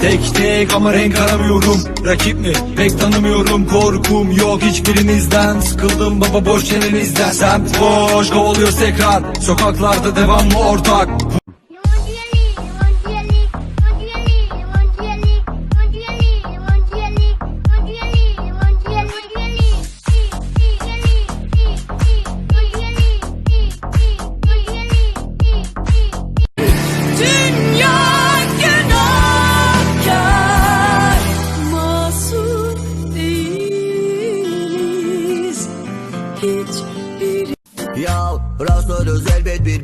Tek tek ama renk aramıyorum. Rakip mi? Pek tanımıyorum. Korkum yok hiçbirinizden. Sıkıldım baba boş çenenizden Semt boş kovalıyor tekrar. Sokaklarda devamlı ortak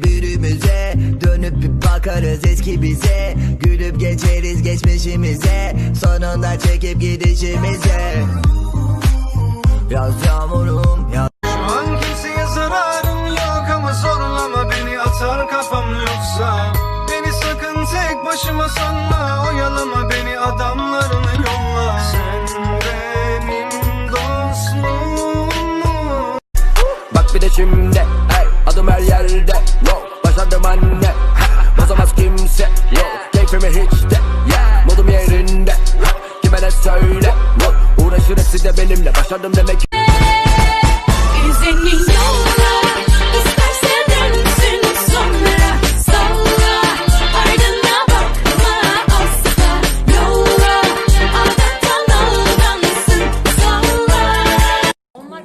birbirimize. Dönüp bir bakarız eski bize. Gülüp geçeriz geçmişimize. Sonunda çekip gidişimize. Yaz yağmurum yaz. Şu an kimseye zararım yok ama zorlama beni atar kafam yoksa. Beni sakın tek başıma sanma oyalama beni adamlarını yolla. Sen benim dostluğumu Bak bir de şimdi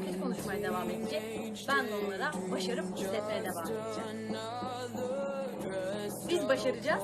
kötü konuşmaya devam edecek. Ben de onlara başarıp hissetmeye devam edeceğim. Biz başaracağız.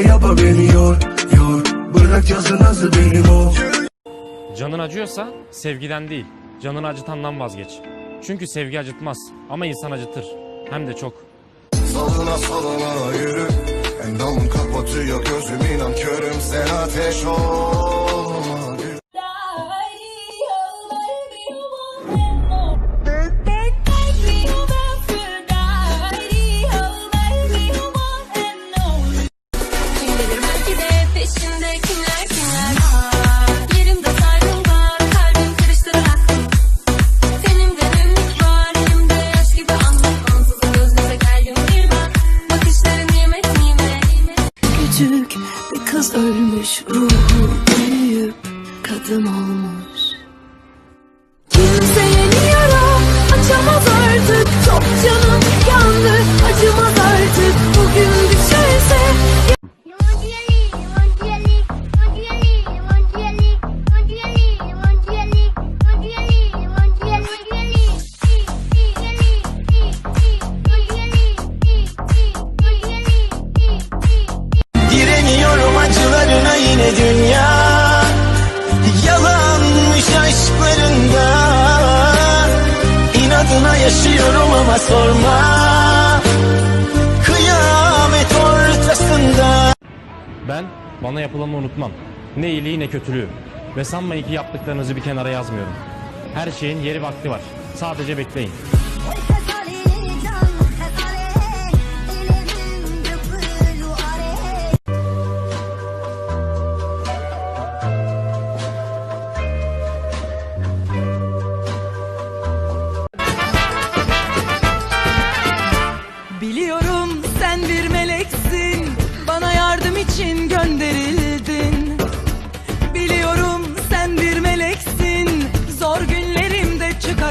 yapa beni yor, yor Bırak cazı nasıl benim ol Canın acıyorsa sevgiden değil, canını acıtandan vazgeç. Çünkü sevgi acıtmaz ama insan acıtır. Hem de çok. Salına salına yürü Endamım kapatıyor gözüm inan körüm sen ateş olma the moment. Yaşıyorum ama sorma Kıyamet ortasında Ben bana yapılanı unutmam. Ne iyiliği ne kötülüğü. Ve sanmayın ki yaptıklarınızı bir kenara yazmıyorum. Her şeyin yeri vakti var. Sadece bekleyin.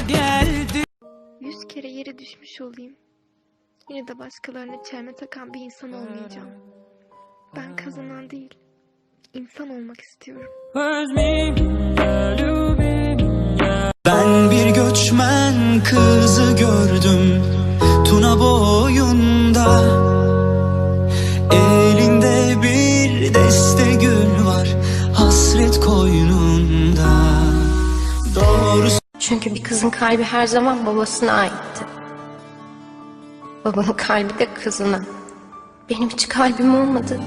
Geldin Yüz kere yere düşmüş olayım. Yine de başkalarına çelme takan bir insan olmayacağım. Ben kazanan değil, insan olmak istiyorum. Ben bir göçmen kızı gördüm Çünkü bir kızın kalbi her zaman babasına aitti. Babanın kalbi de kızına. Benim hiç kalbim olmadı.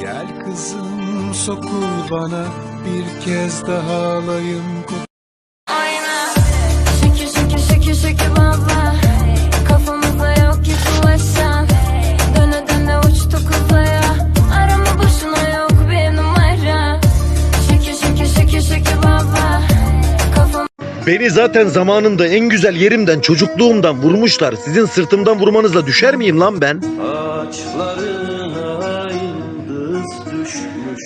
Gel kızım sokul bana Bir kez daha alayım Şükür şükür şükür şükür Beni zaten zamanında en güzel yerimden çocukluğumdan vurmuşlar. Sizin sırtımdan vurmanızla düşer miyim lan ben? Ağaçlarına yıldız düşmüş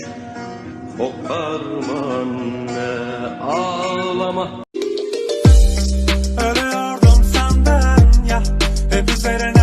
Koparma anne ağlama Ölüyordum senden ya Hep üzerine